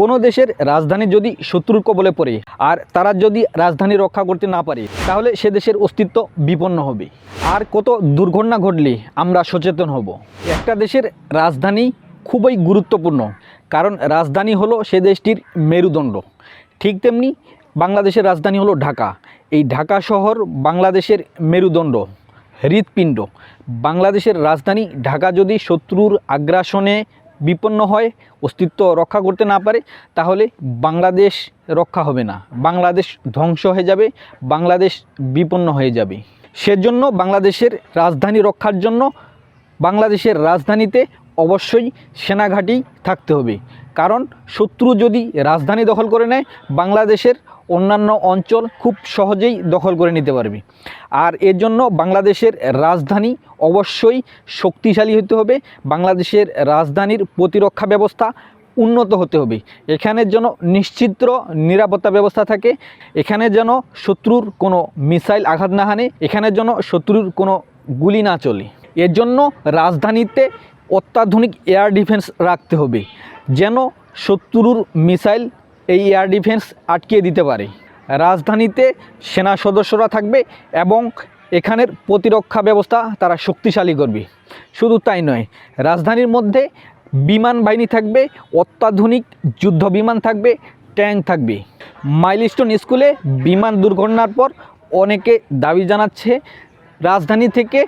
কোনো দেশের রাজধানী যদি শত্রুর কবলে পড়ে আর তারা যদি রাজধানী রক্ষা করতে না পারে, তাহলে সে দেশের অস্তিত্ব বিপন্ন হবে। আর কত দুর্ঘটনা ঘটলে আমরা সচেতন হব। একটা দেশের রাজধানী খুবই গুরুত্বপূর্ণ, কারণ রাজধানী হলো সে দেশটির মেরুদণ্ড। ঠিক তেমনি বাংলাদেশের রাজধানী হলো ঢাকা। এই ঢাকা শহর বাংলাদেশের মেরুদণ্ড, হৃৎপিণ্ড। বাংলাদেশের রাজধানী ঢাকা যদি শত্রুর আগ্রাসনে বিপন্ন হয়, অস্তিত্ব রক্ষা করতে না পারে, তাহলে বাংলাদেশ রক্ষা হবে না। বাংলাদেশ ধ্বংস হয়ে যাবে, বাংলাদেশ বিপন্ন হয়ে যাবে। সেজন্য বাংলাদেশের রাজধানী রক্ষার জন্য বাংলাদেশের রাজধানীতে অবশ্যই সেনাঘাঁটি থাকতে হবে। কারণ শত্রু যদি রাজধানী দখল করে নেয়, বাংলাদেশের অন্যান্য অঞ্চল খুব সহজেই দখল করে নিতে পারবে। আর এর জন্য বাংলাদেশের রাজধানী অবশ্যই শক্তিশালী হতে হবে। বাংলাদেশের রাজধানীর প্রতিরক্ষা ব্যবস্থা উন্নত হতে হবে। এখানে যেন নিশ্চিত্র, নিরাপত্তা ব্যবস্থা থাকে। এখানে যেন শত্রুর কোনো মিসাইল আঘাত না হানে। এখানে যেন শত্রুর কোনো গুলি না চলে। এর জন্য রাজধানীতে অত্যাধুনিক এয়ার ডিফেন্স রাখতে হবে। যেন শত্রুর মিসাইল এই এয়ার ডিফেন্স আটকিয়ে দিতে পারে। রাজধানীতে সেনা সদস্যরা থাকবে এবং এখানের প্রতিরক্ষা ব্যবস্থা তারা শক্তিশালী করবে। শুধু তাই নয়, রাজধানীর মধ্যে বিমান বাহিনী থাকবে, অত্যাধুনিক যুদ্ধ বিমান থাকবে, ট্যাঙ্ক থাকবে। মাইলস্টোন স্কুলে বিমান দুর্ঘটনার পর অনেকে দাবি জানাচ্ছে রাজধানী থেকে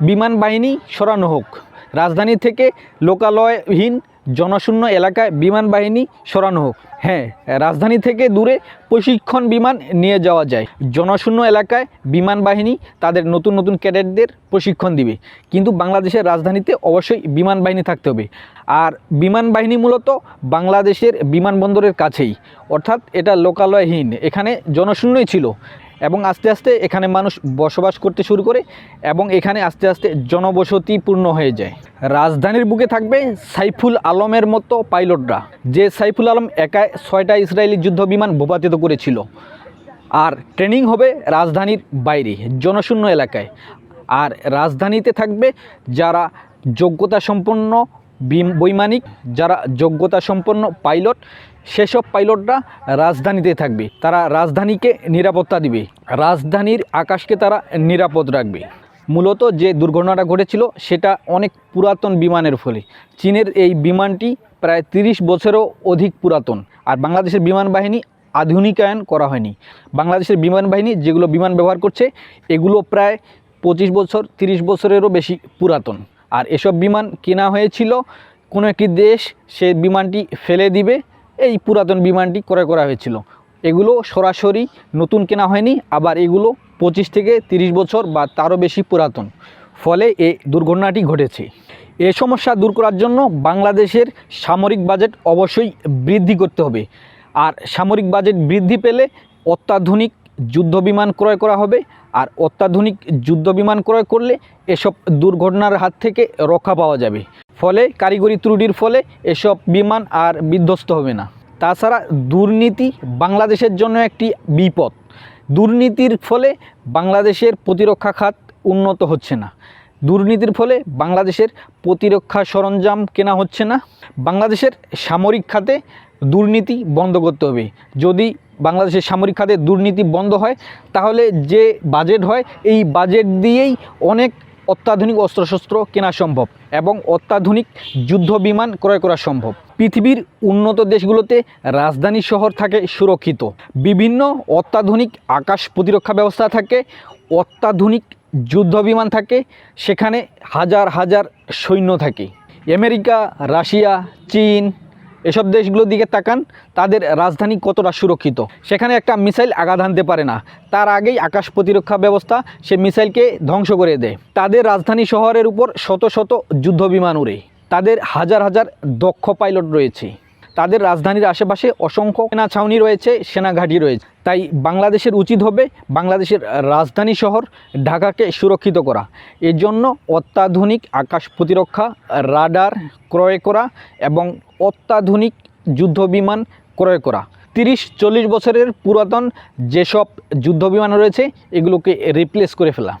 বিমান বাহিনী সরানো হোক। রাজধানী থেকে লোকালয়হীন জনশূন্য এলাকায় বিমান বাহিনী সরানো হোক। হ্যাঁ রাজধানী থেকে দূরে প্রশিক্ষণ বিমান নিয়ে যাওয়া যায়। জনশূন্য এলাকায় বিমান বাহিনী তাদের নতুন নতুন ক্যাডেটদের প্রশিক্ষণ দিবে। কিন্তু বাংলাদেশের রাজধানীতে অবশ্যই বিমান বাহিনী থাকতে হবে। আর বিমান বাহিনী মূলত বাংলাদেশের বিমানবন্দরের কাছেই। অর্থাৎ এটা লোকালয়হীন। এখানে জনশূন্যই ছিল। এবং আস্তে আস্তে এখানে মানুষ বসবাস করতে শুরু করে এবং এখানে আস্তে আস্তে জনবসতিপূর্ণ হয়ে যায়। রাজধানীর বুকে থাকবে সাইফুল আলমের মতো পাইলটরা, যে সাইফুল আলম একাই ছয়টা ইসরায়েলি যুদ্ধ বিমান ভূপাতিত করেছিল। আর ট্রেনিং হবে রাজধানীর বাইরে, জনশূন্য এলাকায়। আর রাজধানীতে থাকবে যারা যোগ্যতা সম্পন্ন বৈমানিক যারা যোগ্যতা সম্পন্ন পাইলট, সেসব পাইলটরা রাজধানীতে থাকবে। তারা রাজধানীকে নিরাপত্তা দিবে। রাজধানীর আকাশকে তারা নিরাপদ রাখবে। মূলত যে দুর্ঘটনাটা ঘটেছিল, সেটা অনেক পুরাতন বিমানের ফলে। চীনের এই বিমানটি প্রায় তিরিশ বছরেরও অধিক পুরাতন। আর বাংলাদেশের বিমান বাহিনী আধুনিকায়ন করা হয়নি। বাংলাদেশের বিমান বাহিনী যেগুলো বিমান ব্যবহার করছে, এগুলো প্রায় পঁচিশ বছর, তিরিশ বছরেরও বেশি পুরাতন। আর এসব বিমান কেনা হয়েছিল, কোনো একটি দেশ সে বিমানটি ফেলে দিবে, এই পুরাতন বিমানটি ক্রয় করা হয়েছিল। এগুলো সরাসরি নতুন কেনা হয়নি, আবার এগুলো পঁচিশ থেকে তিরিশ বছর বা তারও বেশি পুরাতন। ফলে এই দুর্ঘটনাটি ঘটেছে। এ সমস্যা দূর করার জন্য বাংলাদেশের সামরিক বাজেট অবশ্যই বৃদ্ধি করতে হবে। আর সামরিক বাজেট বৃদ্ধি পেলে অত্যাধুনিক যুদ্ধ বিমান ক্রয় করা হবে আর অত্যাধুনিক যুদ্ধ বিমান ক্রয় করলে এসব দুর্ঘটনার হাত থেকে রক্ষা পাওয়া যাবে। ফলে কারিগরি ত্রুটির ফলে এসব বিমান আর বিধ্বস্ত হবে না। তাছাড়া দুর্নীতি বাংলাদেশের জন্য একটি বিপদ। দুর্নীতির ফলে বাংলাদেশের প্রতিরক্ষা খাত উন্নত হচ্ছে না। দুর্নীতির ফলে বাংলাদেশের প্রতিরক্ষা সরঞ্জাম কেনা হচ্ছে না। বাংলাদেশের সামরিক খাতে দুর্নীতি বন্ধ করতে হবে। যদি বাংলাদেশের সামরিক খাতে দুর্নীতি বন্ধ হয়, তাহলে যে বাজেট হয়, এই বাজেট দিয়েই অনেক অত্যাধুনিক অস্ত্রশস্ত্র কেনা সম্ভব এবং অত্যাধুনিক যুদ্ধ বিমান ক্রয় করা সম্ভব। পৃথিবীর উন্নত দেশগুলোতে রাজধানী শহর থাকে সুরক্ষিত। বিভিন্ন অত্যাধুনিক আকাশ প্রতিরক্ষা ব্যবস্থা থাকে, অত্যাধুনিক যুদ্ধ বিমান থাকে, সেখানে হাজার হাজার সৈন্য থাকে। আমেরিকা, রাশিয়া, চীন এসব দেশগুলোর দিকে তাকান, তাদের রাজধানী কতটা সুরক্ষিত? সেখানে একটা মিসাইল আঘাত আনতে পারে না। তার আগেই আকাশ প্রতিরক্ষা ব্যবস্থা সে মিসাইলকে ধ্বংস করে দেয়। তাদের রাজধানী শহরের উপর শত শত যুদ্ধ বিমান উড়ে। তাদের হাজার হাজার দক্ষ পাইলট রয়েছে। তাদের রাজধানীর আশেপাশে অসংখ্য সেনা ছাউনি রয়েছে, সেনাঘাঁটি রয়েছে। তাই বাংলাদেশের উচিত হবে বাংলাদেশের রাজধানী শহর ঢাকাকে সুরক্ষিত করা। এর জন্য অত্যাধুনিক আকাশ প্রতিরক্ষা, রাডার ক্রয় করা এবং অত্যাধুনিক যুদ্ধ বিমান ক্রয় করা। তিরিশ, চল্লিশ বছরের পুরাতন যেসব যুদ্ধ বিমান রয়েছে, এগুলোকে রিপ্লেস করে ফেলা।